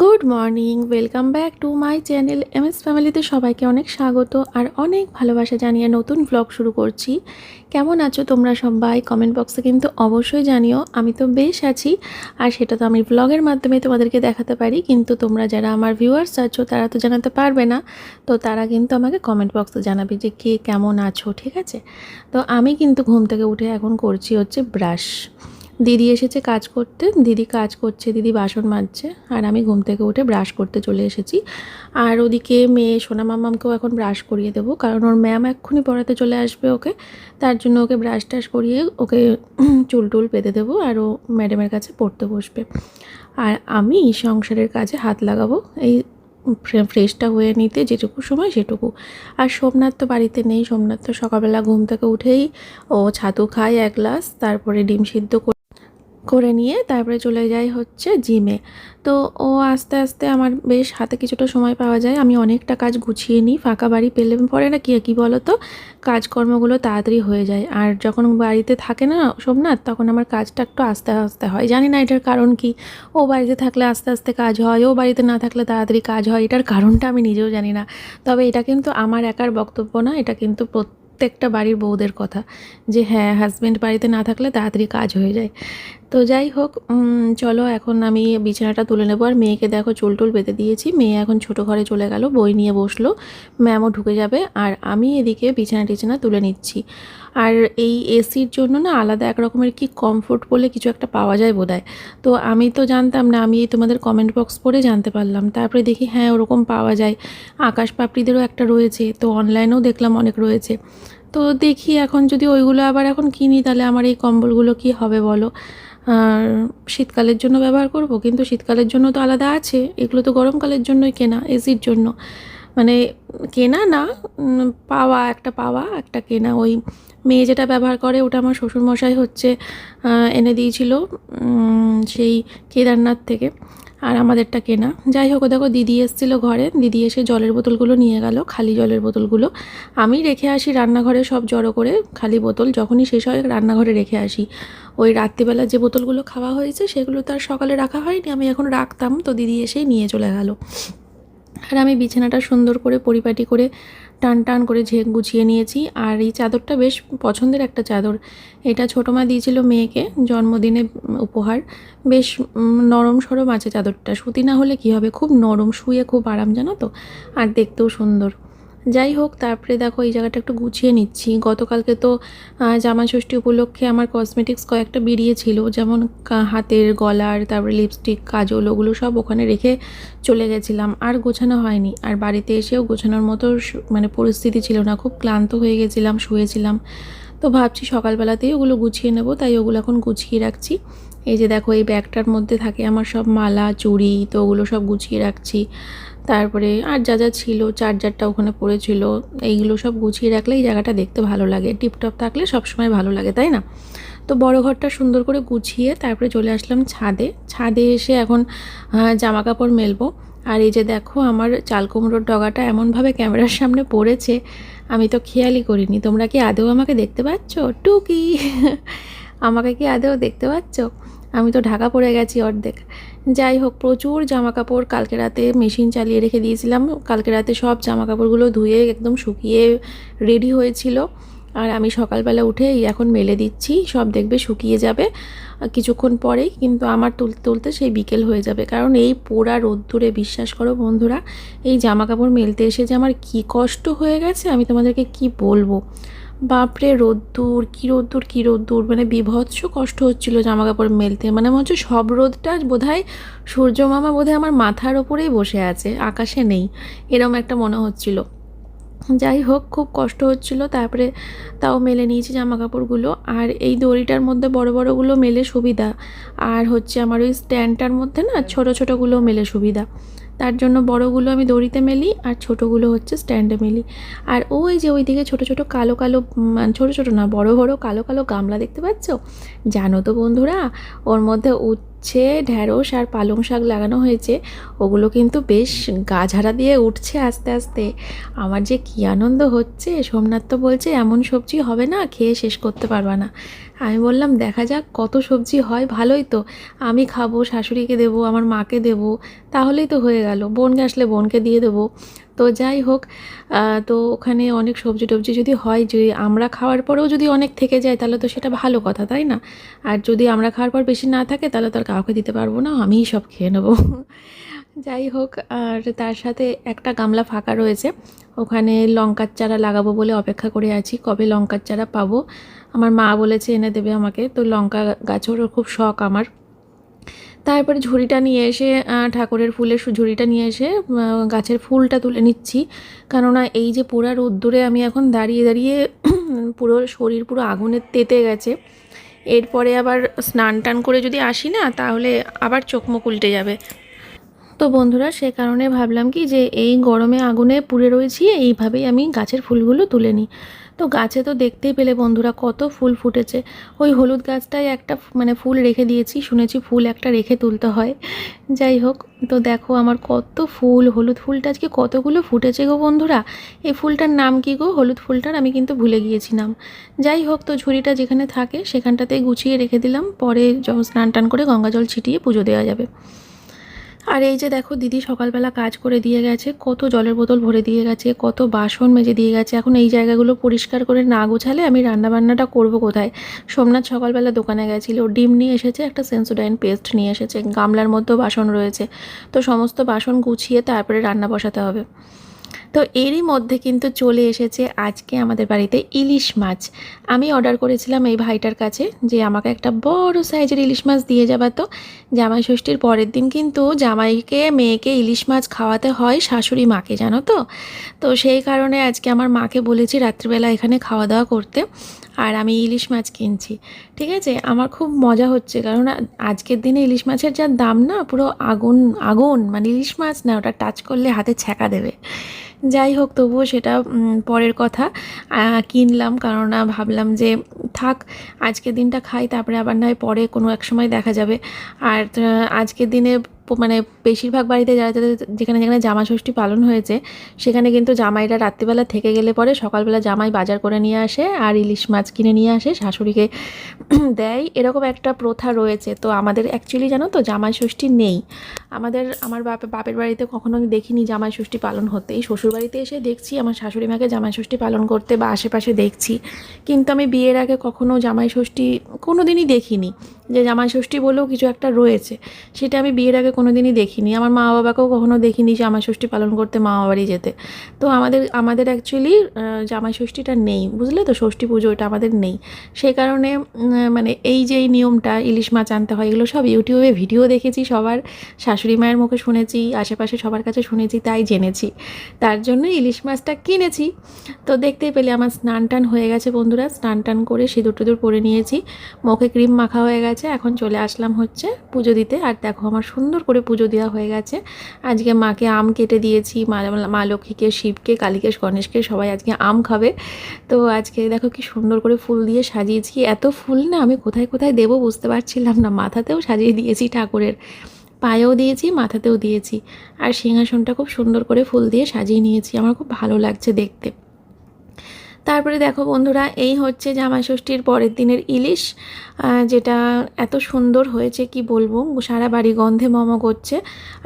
Good morning welcome back to my channel M S ফ্যামিলিতে সবাইকে অনেক স্বাগত আর অনেক ভালোবাসা জানিয়ে নতুন ব্লগ শুরু করছি। কেমন আছো তোমরা সবাই? কমেন্ট বক্সে কিন্তু অবশ্যই জানিও। আমি তো বেশ আছি আর সেটা তো আমি ব্লগের মাধ্যমে তোমাদেরকে দেখাতে পারি। কিন্তু তোমরা যারা আমার ভিউয়ার্স আছো, তারা তো জানাতে পারবে না। তো তারা কিন্তু আমাকে কমেন্ট বক্সে জানাবে যে কে কেমন আছো, ঠিক আছে? তো আমি কিন্তু ঘুম থেকে উঠে এখন করছি হচ্ছে ব্রাশ দিদি এসেছে কাজ করতে, দিদি কাজ করছে, দিদি বাসন মাজছে, আর আমি ঘুম থেকে উঠে ব্রাশ করতে চলে এসেছি। আর ওদিকে মেয়ে সোনা মামামকেও এখন ব্রাশ করিয়ে দেবো, কারণ ওর ম্যাম এক্ষুনি পড়াতে চলে আসবে ওকে, তার জন্য ওকে ব্রাশ টাশ করিয়ে ওকে চুল টুল পেতে দেবো, আর ও ম্যাডামের কাছে পড়তে বসবে। আর আমি সংসারের কাজে হাত লাগাবো, এই ফ্রে- ফ্রেশটা হয়ে নিতে যেটুকু সময় সেটুকু। আর সোমনাথ তো বাড়িতে নেই, সোমনাথ তো সকালবেলা ঘুম থেকে উঠেই ও ছাতু খায় এক গ্লাস, তারপরে ডিম সিদ্ধ করে নিয়ে তারপরে চলে যাই হচ্ছে জিমে তো ও আস্তে আস্তে আমার বেশ হাতে কিছুটা সময় পাওয়া যায়। আমি অনেকটা কাজ গুছিয়ে নিই, ফাঁকা বাড়ি পেলে পরে না কি, কী বলো তো কাজকর্মগুলো তাড়াতাড়ি হয়ে যায়। আর যখন বাড়িতে থাকে না সোমনাথ, তখন আমার কাজটা একটু আস্তে আস্তে হয়। জানি না এটার কারণ কি। ও বাড়িতে থাকলে আস্তে আস্তে কাজ হয়, ও বাড়িতে না থাকলে তাড়াতাড়ি কাজ হয়। এটার কারণটা আমি নিজেও জানি না। তবে এটা কিন্তু আমার একার বক্তব্য না, এটা কিন্তু প্রত্যেকটা বাড়ির বউদের কথা যে হ্যাঁ হাজব্যান্ড বাড়িতে না থাকলে তাড়াতাড়ি কাজ হয়ে যায়। তো যাই হোক চলো এখন আমি বিছানাটা তুলে নেব। আর মেয়েকে দেখো চুল টুল বেঁধে দিয়েছি। মেয়ে এখন ছোট ঘরে চলে গেল, বই নিয়ে বসল। ম্যামও ঢুকে যাবে। আর আমি এদিকে বিছানা টিছানা তুলে নিচ্ছি। আর এই এসির জন্য না আলাদা এক রকমের কি কমফোর্ট বলে কিছু একটা পাওয়া যায় বোধহয়। তো আমি তো জানতাম না, আমি এই তোমাদের কমেন্ট বক্স পড়ে জানতে পারলাম। তারপরে দেখি হ্যাঁ ওরকম পাওয়া যায়। আকাশ পাপড়িদেরও একটা রয়েছে, তো অনলাইনেও দেখলাম অনেক রয়েছে। তো দেখি এখন যদি ওইগুলো আবার এখন কিনি, তাহলে আমার এই কম্বলগুলো কি হবে বলো? আর শীতকালের জন্য ব্যবহার করব, কিন্তু শীতকালের জন্য তো আলাদা আছে। এগুলো তো গরমকালের জন্যই কেনা, এসির জন্য। মানে কেনা না পাওয়া, একটা পাওয়া, একটা কেনা। ওই মেয়ে যেটা ব্যবহার করে, ওটা আমার শ্বশুরমশাই হচ্ছে এনে দিয়েছিল সেই কেদারনাথ থেকে, আর আমাদেরটা কেনা। যাই হোক দেখো, দিদি এসেছিল ঘরে, দিদি এসে জলের বোতলগুলো নিয়ে গেল, খালি জলের বোতলগুলো। আমি রেখে আসি রান্নাঘরে সব জড়ো করে, খালি বোতল, যখনই শেষ হয় রান্নাঘরে রেখে আসি। ওই রাত্রিবেলা যে বোতলগুলো খাওয়া হয়েছে, সেগুলো তো আর সকালে রাখা হয়নি, আমি এখন রাখতাম, তো দিদি এসেই নিয়ে চলে গেল। আর আমি বিছানাটা সুন্দর করে পরিপাটি করে টান টান করে ঝেঁক গুছিয়ে নিয়েছি। আর এই চাদরটা বেশ পছন্দের একটা চাদর। এটা ছোটো মা দিয়েছিল মেয়েকে জন্মদিনে উপহার। বেশ নরম সরম আছে চাদরটা। সুতি না হলে কি হবে? খুব নরম, শুয়ে খুব আরাম, জানো তো? আর দেখতেও সুন্দর। যাই হোক, তারপরে দেখো এই জায়গাটা একটু গুছিয়ে নিচ্ছি। গতকালকে তো জামা ষষ্ঠী উপলক্ষে আমার কসমেটিক্স কয়েকটা বেরিয়েছিল যেমন হাতের গলার, তারপরে লিপস্টিক কাজল, ওগুলো সব ওখানে রেখে চলে গেছিলাম। আর গোছানো হয়নি। আর বাড়িতে এসেও গোছানোর মতো মানে পরিস্থিতি ছিল না। খুব ক্লান্ত হয়ে গেছিলাম, শুয়েছিলাম। তো ভাবছি সকালবেলাতেই ওগুলো গুছিয়ে নেব, তাই ওগুলো এখন গুছিয়ে রাখছি। এই যে দেখো, এই ব্যাগটার মধ্যে থাকে আমার সব মালা, চুড়ি, তো ওগুলো সব গুছিয়ে রাখছি। তারপরে আর যা যা ছিল চার্জারটা ওখানে পড়েছিল, এইগুলো সব গুছিয়ে রাখলে এই জায়গাটা দেখতে ভালো লাগে। টিপটপ থাকলে সবসময় ভালো লাগে, তাই না? তো বড় ঘরটা সুন্দর করে গুছিয়ে তারপরে চলে আসলাম ছাদে। ছাদে এসে এখন জামা কাপড় মেলবো। আর এই যে দেখো আমার চাল কুমড়োর ডগাটা এমনভাবে ক্যামেরার সামনে পড়েছে, আমি তো খেয়ালই করিনি। তোমরা কি আদৌ আমাকে দেখতে পাচ্ছ? টুকি! আমাকে কি আদৌ দেখতে পাচ্ছ? আমি তো ঢাকা পড়ে গেছি অর্ধেক। যাই হোক, প্রচুর জামা কাপড় কালকে রাতে মেশিন চালিয়ে রেখে দিয়েছিলাম। কালকে রাতে সব জামা কাপড়গুলো ধুয়ে একদম শুকিয়ে রেডি হয়েছিল। আর আমি সকালবেলা উঠে এখন মেলে দিচ্ছি, সব দেখবে শুকিয়ে যাবে। কিছুক্ষণ পরেই কিন্তু আমার তুলতে তুলতে সেই বিকেল হয়ে যাবে। কারণ এই পোড়া রোদ্দুরে বিশ্বাস করো বন্ধুরা, এই জামা কাপড় মেলতে এসে যে আমার কী কষ্ট হয়ে গেছে, আমি তোমাদেরকে কি বলব? বাপরে, রোদ্দুর, কী রোদ্দুর কী রোদ্দুর। মানে বিভৎস কষ্ট হচ্ছিল জামা কাপড় মেলতে। মানে মনে হচ্ছে সব রোদটা বোধহয় সূর্য মামা বোধহয় আমার মাথার ওপরেই বসে আছে, আকাশে নেই, এরম একটা মনে হচ্ছিল। যাই হোক, খুব কষ্ট হচ্ছিল, তারপরে তাও মেলে নিয়েছি জামা কাপড়গুলো আর এই দড়িটার মধ্যে বড় বড়গুলো মেলে সুবিধা। আর হচ্ছে আমার ওই স্ট্যান্ডটার মধ্যে না, ছোট ছোটোগুলো মেলে সুবিধা। তার জন্য বড়গুলো আমি দড়িতে মেলি আর ছোটোগুলো হচ্ছে স্ট্যান্ডে মেলি। আর ওই যে ওই দিকে ছোটো ছোটো কালো কালো মানে ছোটো ছোট না, বড় বড় কালো কালো গামলা দেখতে পাচ্ছ? জানো তো বন্ধুরা, ওর মধ্যে উচ্ছে ঢ্যাঁড়স আর পালং শাক লাগানো হয়েছে। ওগুলো কিন্তু বেশ গাঝারা দিয়ে উঠছে আস্তে আস্তে। আমার যে কী আনন্দ হচ্ছে, সোমনাথ তো বলছে এমন সবজি হবে না, খেয়ে শেষ করতে পারবা না। আমি বললাম, দেখা যাক কত সবজি হয়, ভালোই তো। আমি খাব, শাশুড়িকে দেবো, আমার মাকে দেবো, তাহলেই তো হয়ে গেল। বোনকে আসলে বোনকে দিয়ে দেবো। তো যাই হোক তো ওখানে অনেক সবজি টবজি যদি হয় যদি আমরা খাওয়ার পরেও যদি অনেক থেকে যায়, তাহলে তো সেটা ভালো কথা, তাই না? আর যদি আমরা খাওয়ার পর বেশি না থাকে, তাহলে তো আর কাউকে দিতে পারব না, আমিই সব খেয়ে নেব। যাই হোক, আর তার সাথে একটা গামলা ফাঁকা রয়েছে। ওখানে লঙ্কার চারা লাগাবো বলে অপেক্ষা করে আছি, কবে লঙ্কার চারা পাবো? আমার মা বলেছে, এনে দেবে আমাকে। তো লঙ্কা গাছেরও খুব শখ আমার। তারপরে ঝুড়িটা নিয়ে এসে ঠাকুরের ফুলের ঝুড়িটা নিয়ে এসে গাছের ফুলটা তুলে নিচ্ছি। কেননা এই যে পুরা রোদ্দুরে আমি এখন দাঁড়িয়ে দাঁড়িয়ে পুরো শরীর পুরো আগুনে তেতে গেছে। এরপরে আবার স্নান টান করে যদি আসি না, তাহলে আবার চোখ মুখ উল্টে যাবে। তো বন্ধুরা, সে কারণে ভাবলাম কি যে এই গরমে আগুনে পুড়ে রয়েছি, এইভাবেই আমি গাছের ফুলগুলো তুলে নিই। তো গাছে তো দেখতেই পেলে বন্ধুরা, কত ফুল ফুটেছে। ওই হলুদ গাছটায় একটা মানে ফুল রেখে দিয়েছি, শুনেছি ফুল একটা রেখে তুলতে হয়। যাই হোক, তো দেখো আমার কত ফুল, হলুদ ফুলটা আজকে কতগুলো ফুটেছে গো বন্ধুরা? এই ফুলটার নাম কি গো? হলুদ ফুলটার আমি কিন্তু ভুলে গিয়েছিলাম যাই হোক, তো ঝুড়িটা যেখানে থাকে সেখানটাতেই গুছিয়ে রেখে দিলাম, পরে স্নান টান করে গঙ্গা জল ছিটিয়ে পুজো দেওয়া যাবে। আর এই যে দেখো দিদি সকালবেলা কাজ করে দিয়ে গেছে, কত জলের বোতল ভরে দিয়ে গেছে, কত বাসন মেজে দিয়ে গেছে। এখন এই জায়গাগুলো পরিষ্কার করে না গোছালে আমি রান্নাবান্নাটা করব কোথায়? সোমনাথ সকালবেলা দোকানে গেছিল, ডিম নিয়ে এসেছে, একটা সেন্সোডাইন পেস্ট নিয়ে এসেছে, গামলার মধ্যেও বাসন রয়েছে। তো সমস্ত বাসন গুছিয়ে তারপরে রান্না বসাতে হবে। তো এরই মধ্যে কিন্তু চলে এসেছে আজকে আমাদের বাড়িতে ইলিশ মাছ। আমি অর্ডার করেছিলাম এই ভাইটার কাছে যে আমাকে একটা বড় সাইজের ইলিশ মাছ দিয়ে যাবা তো। জামাই ষষ্ঠীর পরের দিন কিন্তু জামাইকে, মেয়েকে ইলিশ মাছ খাওয়াতে হয় শাশুড়ি মাকে, জানো তো? তো সেই কারণে আজকে আমার মাকে বলেছি রাত্রিবেলা এখানে খাওয়া দাওয়া করতে আর আমি ইলিশ মাছ কিনছি। ঠিক আছে? আমার খুব মজা হচ্ছে কারণ আজকের দিনে ইলিশ মাছের যা দাম না পুরো আগুন আগুন মানে ইলিশ মাছ না, ওটা টাচ করলে হাতে ছ্যাঁকা দেবে। যাই হোক তবুও সেটা পরের কথা। কিনলাম, কারণ ভাবলাম যে, থাক, আজকের দিনটা খাই, তারপরে আবার নয়, পরে কোনো এক সময় দেখা যাবে। আর আজকে আজকের দিনে মানে বেশিরভাগ বাড়িতে যারা যাদের যেখানে যেখানে জামা ষষ্ঠী পালন হয়েছে, সেখানে কিন্তু জামাইরা রাত্রিবেলা থেকে গেলে পরে সকালবেলা জামাই বাজার করে নিয়ে আসে আর ইলিশ মাছ কিনে নিয়ে আসে, শাশুড়িকে দেয়। এরকম একটা প্রথা রয়েছে। তো আমাদের অ্যাকচুয়ালি জানো তো জামাই ষষ্ঠী নেই। আমাদের, আমার বাপ, বাপের বাড়িতে কখনো আমি দেখিনি জামাই ষষ্ঠী পালন হতে। এই শ্বশুর বাড়িতে এসে দেখছি, আমার শাশুড়ি মাকে জামাই ষষ্ঠী পালন করতে বা আশেপাশে দেখছি। কিন্তু আমি বিয়ের আগে কখনো জামাই ষষ্ঠী কোনো দিনই দেখিনি। যে জামাই ষষ্ঠী বলেও কিছু একটা রয়েছে, সেটা আমি বিয়ের আগে কোনো দিনই দেখিনি। আমার মা বাবাকেও কখনো দেখিনি জামাই ষষ্ঠী পালন করতে মা বাড়ি যেতে। তো আমাদের আমাদের অ্যাকচুয়ালি জামাই ষষ্ঠীটা নেই, বুঝলে তো? ষষ্ঠী পুজো এটা আমাদের নেই। সেই কারণে মানে এই যে এই নিয়মটা, ইলিশ মাছ আনতে হয়, এগুলো সব ইউটিউবে ভিডিও দেখেছি, সবার শাশুড়ি মায়ের মুখে শুনেছি, আশেপাশে সবার কাছে শুনেছি, তাই জেনেছি। তার জন্য ইলিশ মাছটা কিনেছি। তো দেখতেই পেলে আমার স্নান টান হয়ে গেছে বন্ধুরা স্নান টান করে সিঁদুর টুদুর পরে নিয়েছি, মুখে ক্রিম মাখা হয়ে গেছে। এখন চলে আসলাম হচ্ছে পুজো দিতে। আর দেখো আমার সুন্দর করে পুজো দেওয়া হয়ে গেছে। আজকে মাকে আম কেটে দিয়েছি মা লক্ষ্মীকে, শিবকে, কালীকে, গণেশকে, সবাই আজকে আম খাবে। তো আজকে দেখো কি সুন্দর করে ফুল দিয়ে সাজিয়েছি। এত ফুল না আমি কোথায় কোথায় দেবো বুঝতে পারছিলাম না। মাথাতেও সাজিয়ে দিয়েছি ঠাকুরের। পায়েও দিয়েছি, মাথাতেও দিয়েছি। আর সিংহাসনটা খুব সুন্দর করে ফুল দিয়ে সাজিয়ে নিয়েছি। আমার খুব ভালো লাগছে দেখতে। তারপরে দেখো বন্ধুরা, এই হচ্ছে জামাই ষষ্ঠীর পরের দিনের ইলিশ যেটা এত সুন্দর হয়েছে, কি বলব? সারা বাড়ি গন্ধে মম করছে।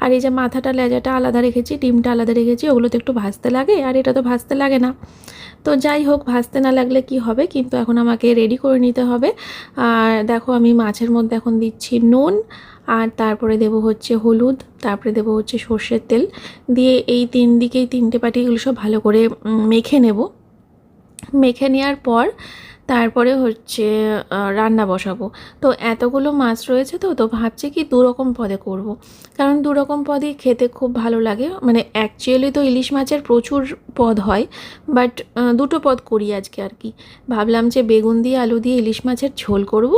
আর এই যে মাথাটা, লেজাটা আলাদা রেখেছি, ডিমটা আলাদা রেখেছি ওগুলো তো একটু ভাজতে লাগে, আর এটা তো ভাজতে লাগে না। তো যাই হোক, ভাজতে না লাগলে কি হবে? কিন্তু এখন আমাকে রেডি করে নিতে হবে। আর দেখো, আমি মাছের মধ্যে এখন দিচ্ছি নুন, আর তারপরে দেব হচ্ছে হলুদ, তারপরে দেব হচ্ছে সর্ষের তেল। দিয়ে এই তিন দিকেই তিনটে পাটি এগুলো সব ভালো করে মেখে নেব। মেখে নেওয়ার পর তারপরে হচ্ছে রান্না বসাবো তো এতগুলো মাছ রয়েছে তো তো ভাবছি কি দু রকম পদে করব। কারণ দু রকম পদই খেতে খুব ভালো লাগে মানে অ্যাকচুয়ালি তো ইলিশ মাছের প্রচুর পদ হয় বাট দুটো পদ করি আজকে আর কি ভাবলাম যে বেগুন দিয়ে আলু দিয়ে ইলিশ মাছের ঝোল করব,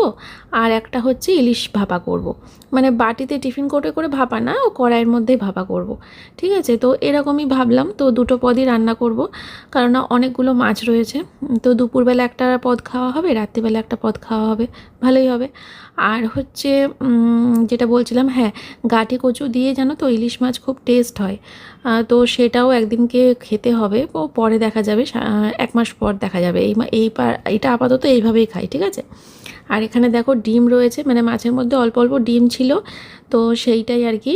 আর একটা হচ্ছে ইলিশ ভাপা করব। মানে বাটিতে টিফিন করে করে ভাপা না, ও কড়াইয়ের মধ্যেই ভাপা করব। ঠিক আছে তো এরকমই ভাবলাম, তো দুটো পদই রান্না করব কারণ অনেকগুলো মাছ রয়েছে তো দুপুরবেলা একটা পদ পদ খাওয়া হবে, রাত্রিবেলা একটা পদ খাওয়া হবে, ভালোই হবে। আর হচ্ছে যেটা বলছিলাম হ্যাঁ গাঠি কচু দিয়ে জানো তো ইলিশ মাছ খুব টেস্ট হয়। তো সেটাও একদিনকে খেতে হবে, ও পরে দেখা যাবে এক মাস পর দেখা যাবে। এই এই এটা আপাতত এইভাবেই খাই, ঠিক আছে? আর এখানে দেখো ডিম রয়েছে মানে মাছের মধ্যে অল্প অল্প ডিম ছিল, তো সেইটাই আর কি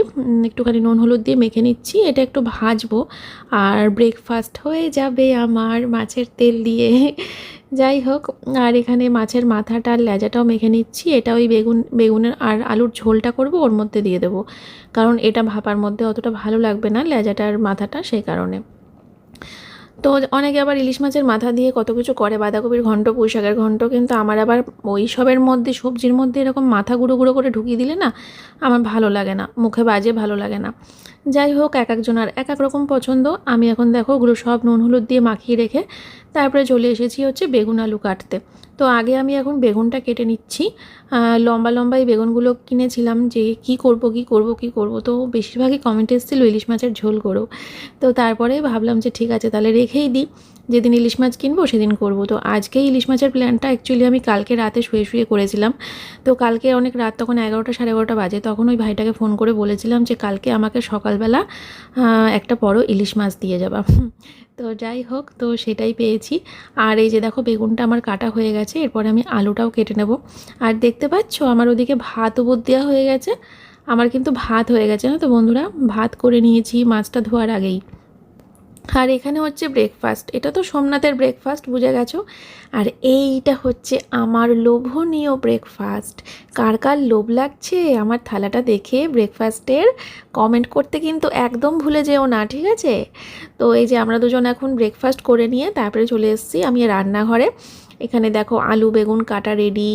একটুখানি নুন হলুদ দিয়ে মেখে নিচ্ছি, এটা একটু ভাজবো। আর ব্রেকফাস্ট হয়ে যাবে আমার মাছের তেল দিয়ে। যাই হোক, আর এখানে মাছের মাথাটা আর লেজাটাও মেখে নিচ্ছি, এটা ওই বেগুন, বেগুনের আর আলুর ঝোলটা করব, ওর মধ্যে দিয়ে দেবো। কারণ এটা ভাপার মধ্যে অতটা ভালো লাগবে না লেজাটার মাথাটা, সেই কারণে। তো অনেকে আবার ইলিশ মাছের মাথা দিয়ে কত কিছু করে, বাঁধাকপির ঘন্ট পুঁই শাকের ঘন্ট, কিন্তু আমার আবার ওই সবের মধ্যে, সবজির মধ্যে এরকম মাথা গুঁড়ো গুঁড়ো করে ঢুকিয়ে দিলে না, আমার ভালো লাগে না, মুখে বাজে ভালো লাগে না। যাই হোক, এক একজনের এক এক রকম পছন্দ। আমি এখন দেখো ওগুলো সব নুন, হলুদ দিয়ে মাখিয়ে রেখে তারপরে চলে এসেছি হচ্ছে বেগুন আলু কাটতে। তো আগে আমি এখন বেগুনটা কেটে নিচ্ছি। লম্বা লম্বা এই বেগুনগুলো কিনেছিলাম যে কি করব কি করব কি করব? তো বেশিরভাগই কমেন্ট এসেছিল ইলিশ মাছের ঝোল করো। তো তারপরে ভাবলাম যে ঠিক আছে, তাহলে রেখেই দিই। যেদিন ইলিশ মাছ কিনবো, সেদিন করব। তো আজকেই ইলিশ মাছের প্ল্যানটা অ্যাকচুয়ালি আমি কালকে রাতে শুয়ে শুয়ে করেছিলাম। তো কালকে অনেক রাত তখন এগারোটা, সাড়ে এগারোটা বাজে, তখন ওই ভাইটাকে ফোন করে বলেছিলাম যে কালকে আমাকে সকালবেলা একটা বড় ইলিশ মাছ দিয়ে যাবা। তো যাই হোক, তো সেটাই পেয়েছি। আর এই যে দেখো বেগুনটা আমার কাটা হয়ে গেছে, এরপরে আমি আলুটাও কেটে নেব। আর দেখতে পাচ্ছ আমার ওদিকে ভাত উপর দেওয়া হয়ে গেছে। আমার কিন্তু ভাত হয়ে গেছে না তো বন্ধুরা? ভাত করে নিয়েছি মাছটা ধোয়ার আগেই। আর এখানে হচ্ছে ব্রেকফাস্ট এটা তো সোমনাথের ব্রেকফাস্ট বুঝে গেছো? আর এইটা হচ্ছে আমার লোভনীয় ব্রেকফাস্ট কার কার লোভ লাগছে আমার থালাটা দেখে ব্রেকফাস্টের কমেন্ট করতে কিন্তু একদম ভুলে যেও না, ঠিক আছে? তো এই যে আমরা দুজন এখন ব্রেকফাস্ট করে নিয়ে তারপরে চলে এসেছি আমি রান্নাঘরে। এখানে দেখো আলু, বেগুন কাটা রেডি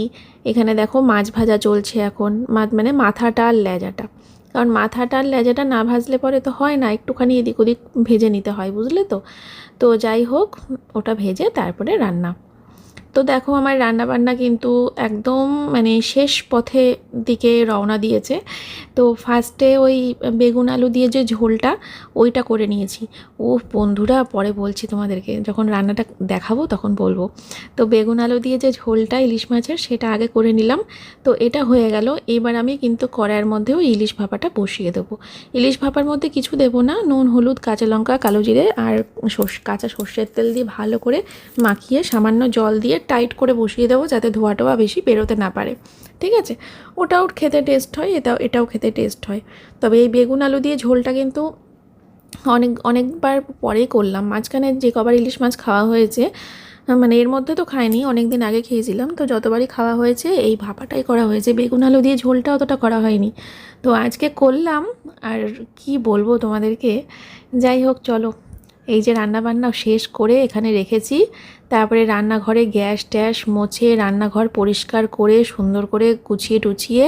এখানে দেখো মাছ ভাজা চলছে এখন। মানে মাথাটা আর লেজাটা। কারণ মাথাটা আর লেজাটা না ভাজলে পরে তো হয় না, একটুখানি এদিক ওদিক ভেজে নিতে হয়, বুঝলে তো? তো যাই হোক, ওটা ভেজে তারপরে রান্না। তো দেখো আমার রান্না বান্না কিন্তু একদম মানে শেষ পথে দিকে রওনা দিয়েছে। তো ফার্স্টে ওই বেগুন আলু দিয়ে যে ঝোলটা, ওইটা করে নিয়েছি। ও বন্ধুরা, পরে বলছি তোমাদেরকে, যখন রান্নাটা দেখাবো তখন বলব। তো বেগুন আলু দিয়ে যে ঝোলটা ইলিশ মাছের, সেটা আগে করে নিলাম। তো এটা হয়ে গেল, এবার আমি কিন্তু কড়াইয়ের মধ্যেও ইলিশ ভাপাটা বসিয়ে দেবো। ইলিশ ভাপার মধ্যে কিছু দেবো না, নুন, হলুদ, কাঁচা লঙ্কা, কালো জিরে আর কাঁচা সর্ষের তেল দিয়ে ভালো করে মাখিয়ে সামান্য জল দিয়ে টাইট করে বসিয়ে দেবো যাতে ধোয়া টোয়া বেশি বেরোতে না পারে। ঠিক আছে? ওটাও খেতে টেস্ট হয়, এটাও এটাও খেতে টেস্ট হয়। তবে এই বেগুন আলু দিয়ে ঝোলটা কিন্তু অনেক, অনেকবার পরেই করলাম। মাঝখানে যে কবার ইলিশ মাছ খাওয়া হয়েছে মানে এর মধ্যে তো খাইনি অনেক দিন আগে খেয়েছিলাম। তো যতবারই খাওয়া হয়েছে, এই ভাপাটাই করা হয়েছে। বেগুন আলু দিয়ে ঝোলটা অতটা করা হয়নি। তো আজকে করলাম, আর কি বলব তোমাদেরকে? যাই হোক, চলো। এই যে রান্না বান্না শেষ করে এখানে রেখেছি। তারপরে রান্নাঘরে গ্যাস ট্যাস মোছে রান্নাঘর পরিষ্কার করে, সুন্দর করে গুছিয়ে টুছিয়ে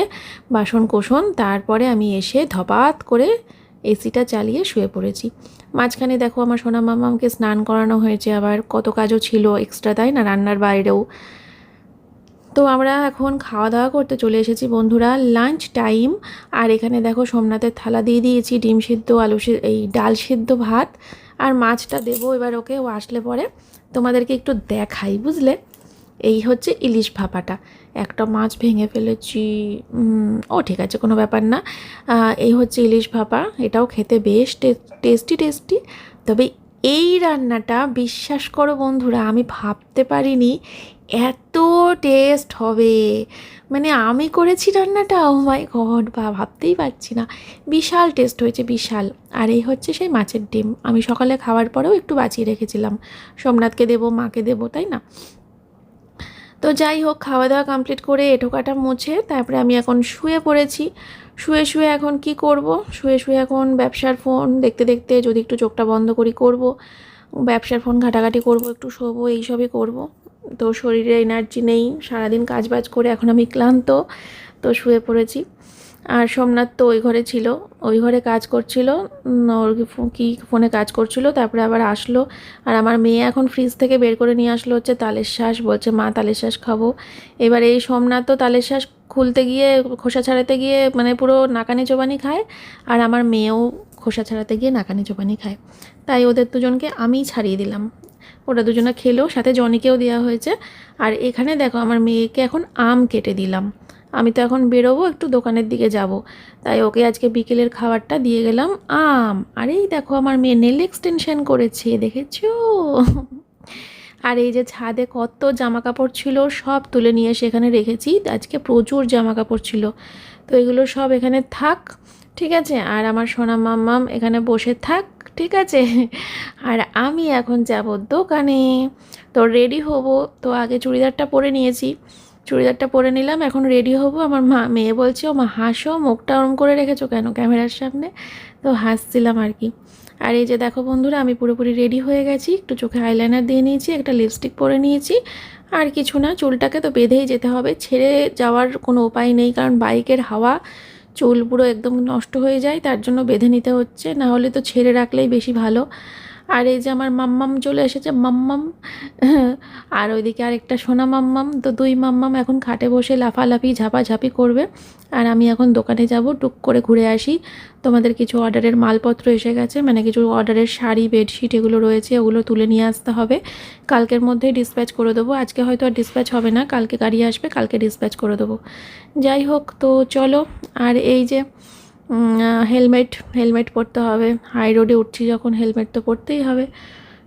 বাসন কোসন, তারপরে আমি এসে ধপাত করে এসিটা চালিয়ে শুয়ে পড়েছি। মাঝখানে দেখো আমার সোনা মামাকে স্নান করানো হয়েছে আবার, কত কাজও ছিল এক্সট্রা তাই না, রান্নার বাইরেও। তো আমরা এখন খাওয়া দাওয়া করতে চলে এসেছি বন্ধুরা লাঞ্চ টাইম আর এখানে দেখো সোমনাথের থালা দিয়ে দিয়েছি, ডিম সিদ্ধ, আলু এই ডাল সিদ্ধ ভাত। আর মাছটা দেবো এবার ওকে, ও আসলে পরে তোমাদেরকে একটু দেখাই, বুঝলে? এই হচ্ছে ইলিশ ভাপাটা। একটা মাছ ভেঙে ফেলেছি ও ঠিক আছে, কোনো ব্যাপার না। এই হচ্ছে ইলিশ ভাপা, এটাও খেতে বেশ টেস্টি টেস্টি। তবে এই রান্নাটা, বিশ্বাস করো বন্ধুরা, আমি ভাবতে পারিনি এত টেস্ট হবে। মানে আমি করেছি রান্নাটা ও মাই গড বা ভাবতেই পারছি না। বিশাল টেস্ট হয়েছে, বিশাল। আর এই হচ্ছে সেই মাছের ডিম। আমি সকালে খাওয়ার পরেও একটু বাঁচিয়ে রেখেছিলাম। সোমনাথকে দেবো, মাকে দেবো, তাই না? তো যাই হোক খাওয়া দাওয়া কমপ্লিট করে এঁটো কাটা মুছে তারপরে আমি এখন শুয়ে পড়েছি। শুয়ে শুয়ে এখন কি করব? শুয়ে শুয়ে এখন ব্যবসার ফোন দেখতে দেখতে যদি একটু চোখটা বন্ধ করি, করব। ব্যবসার ফোন ঘাটাঘাটি করব, একটু শোবো, এইসবই করব। তো শরীরে এনার্জি নেই, সারাদিন কাজ বাজ করে এখন আমি ক্লান্ত, তো শুয়ে পড়েছি। আর সোমনাথ তো ওই ঘরে ছিল, ওই ঘরে কাজ করছিল ওর কি ফোনে কাজ করছিল, তারপরে আবার আসলো। আর আমার মেয়ে এখন ফ্রিজ থেকে বের করে নিয়ে আসলো হচ্ছে তালের শ্বাস বলছে, মা, তালের শ্বাস খাব। এবার এই সোমনাথ তো তালের শ্বাস খুলতে গিয়ে, খোসা ছাড়াতে গিয়ে মানে পুরো নাকানি চোবানি খায়, আর আমার মেয়েও খোসা ছাড়াতে গিয়ে নাকানি চোবানি খায়। তাই ওদের দুজনকে আমিই ছাড়িয়ে দিলাম। ওরা দুজনে খেলো, সাথে জনিকেও দেওয়া হয়েছে। আর এখানে দেখো আমার মেয়েকে এখন আম কেটে দিলাম। আমি তো এখন বেরোবো, একটু দোকানের দিকে যাব। তাই ওকে আজকে বিকেলের খাবারটা দিয়ে গেলাম আম। আর এই দেখো আমার মেয়ে নেল এক্সটেনশন করেছে, দেখেছ? আর এই যে ছাদে কত জামা কাপড় ছিল, সব তুলে নিয়ে এসে এখানে রেখেছি। আজকে প্রচুর জামা কাপড় ছিল। তো এগুলো সব এখানে থাক, ঠিক আছে? আর আমার সোনা মাম্মাম এখানে বসে থাক। ঠিক আছে? আর আমি এখন যাব দোকানে। তো রেডি হব। তো আগে চুড়িদারটা পরে নিয়েছি। চুড়িদারটা পরে নিলাম, এখন রেডি হব। আমার মা, মেয়ে বলছে ও মা হাসো, মুখটা ওরম করে রেখেছো কেন ক্যামেরার সামনে? তো হাসছিলাম আর কি। আর এই যে দেখো বন্ধুরা, আমি পুরোপুরি রেডি হয়ে গেছি। একটু চোখে আইলাইনার দিয়ে নিয়েছি, একটা লিপস্টিক পরে নিয়েছি। আর কিছু না, চুলটাকে তো বেঁধেই যেতে হবে। ছেড়ে যাওয়ার কোনো উপায় নেই, কারণ বাইকের হাওয়া চুল পুরো একদম নষ্ট হয়ে যায়, তার জন্য বেঁধে নিতে হচ্ছে। না হলে তো ছেড়ে রাখলেই বেশি ভালো। আর এই যে আমার মাম্মাম চলে এসেছে, মাম্মাম। আর ওইদিকে আরেকটা সোনা মাম্মাম, তো দুই মাম্মাম এখন খাটে বসে লাফালাফি, ঝাপাঝাপি করবে। আর আমি এখন দোকানে যাব, টুক করে ঘুরে আসি। তোমাদের কিছু অর্ডারের মালপত্র এসে গেছে মানে কিছু অর্ডারের শাড়ি, বেডশিট এগুলো রয়েছে, ওগুলো তুলে নিয়ে আসতে হবে। কালকের মধ্যেই ডিসপ্যাচ করে দেবো। আজকে হয়তো আর ডিসপ্যাচ হবে না, কালকে গাড়ি আসবে, কালকে ডিসপ্যাচ করে দেবো। যাই হোক, তো চলো। আর এই যে হেলমেট হেলমেট পরতে হবে। হাই রোডে উঠছি যখন হেলমেট তো পরতেই হবে।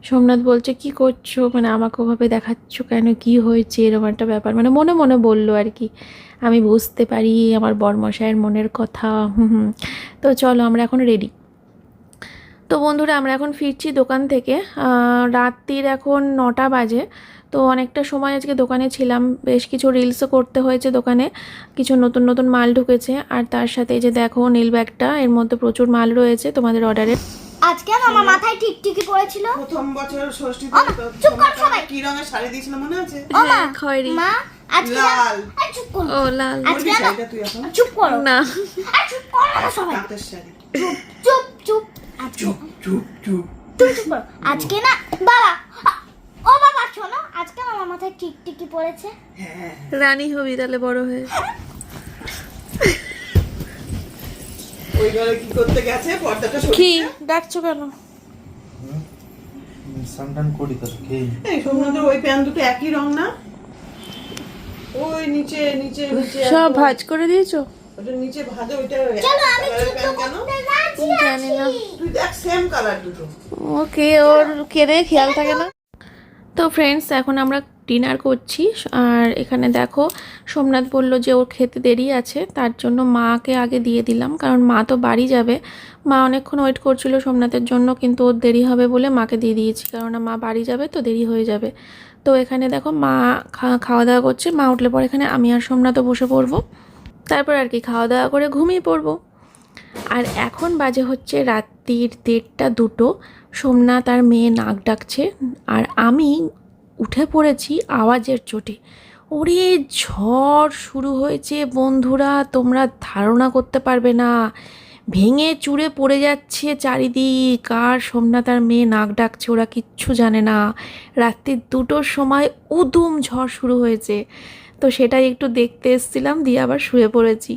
সোমনাথ বলছে, কি করছ? মানে আমাকে ওভাবে দেখাচ্ছ কেন? কি হয়েছে? এরকম একটা ব্যাপার। মানে মনে মনে বলল আর কি। আমি বুঝতে পারি আমার বরমশাইয়ের মনের কথা। হুম তো চলো, আমরা এখন রেডি তো বন্ধুরা, আমরা এখন ফিরছি দোকান থেকে। রাত্রির এখন নটা বাজে। তো অনেকটা সময় আজকে দোকানে ছিলাম। বেশ কিছু রিলসও করতে হয়েছে দোকানে। কিছু নতুন নতুন মাল ঢুকেছে। আর তার সাথে যে দেখো নীল ব্যাগটা এর মধ্যে প্রচুর মাল রয়েছে তোমাদের অর্ডারে আজকে আমার মাথায় টিকটিকি পড়েছিল। প্রথম বছর ষষ্ঠীতে চুপ কর সবাই। কি রঙের শাড়ি দিয়েছিল মনে আছে? ও মা হ্যাঁ, খয়েরি। মা আজকে লাল। আরে চুপ করো। ও লাল। আজকে তুই এখন? চুপ করো। না। আরে চুপ করো না সবাই। তাঁতের শাড়ি? চুপ চুপ চুপ। আজকে চুপ চুপ। চুপ চুপ। আজকে না বাবা। ও বাবা শোনো আজকে আমার মাথায় টিকটিকি পড়েছে। হ্যাঁ রানী হবি তাহলে বড় হয়ে। ওই ঘরে কি করতে গেছে? পর্দাটা কি? ডাকছো কেন? সানটান করি তো এই সোমনাথের ওই প্যান্ট দুটো একই রং না? ওই নিচে নিচে নিচে সব ভাজ করে দিয়েছ? ওটা নিচে ভাজে ওইটা চলো আমি করতে রাজি আছি। তুই দেখ সেম কালার দুটো। ওকে ওর কেড়ে খেয়াল থাকে না? তো ফ্রেন্ডস এখন আমরা ডিনার করছি। আর এখানে দেখো, সোমনাথ বলল যে ওর খেতে দেরি আছে, তার জন্য মাকে আগে দিয়ে দিলাম, কারণ মা তো বাড়ি যাবে। মা অনেকক্ষণ ওয়েট করছিল সোমনাথের জন্য, কিন্তু ওর দেরি হবে বলে মাকে দিয়ে দিয়েছি কারণ মা বাড়ি যাবে তো দেরি হয়ে যাবে। তো এখানে দেখো, মা খাওয়া দাওয়া করছে, মা উঠলে পর এখানে আমি আর সোমনাথও বসে পড়ব। তারপর আর কি খাওয়া দাওয়া করে ঘুমিয়ে পড়ব। আর এখন বাজে হচ্ছে রাত্রির দেড়টা দুটো। সোমনাথ আর মেয়ে নাক ডাকছে, আর আমি উঠে পড়েছি আওয়াজের চোটে। ওরে, ঝড় শুরু হয়েছে বন্ধুরা, তোমরা ধারণা করতে পারবে না। ভেঙে চুড়ে পড়ে যাচ্ছে চারিদিক, আর সোমনাথ আর মেয়ে নাক ডাকছে, ওরা কিচ্ছু জানে না। রাত্রির দুটোর সময় উদুম ঝড় শুরু হয়েছে। তো সেটাই একটু দেখতে এসছিলাম, দিয়ে আবার শুয়ে পড়েছি।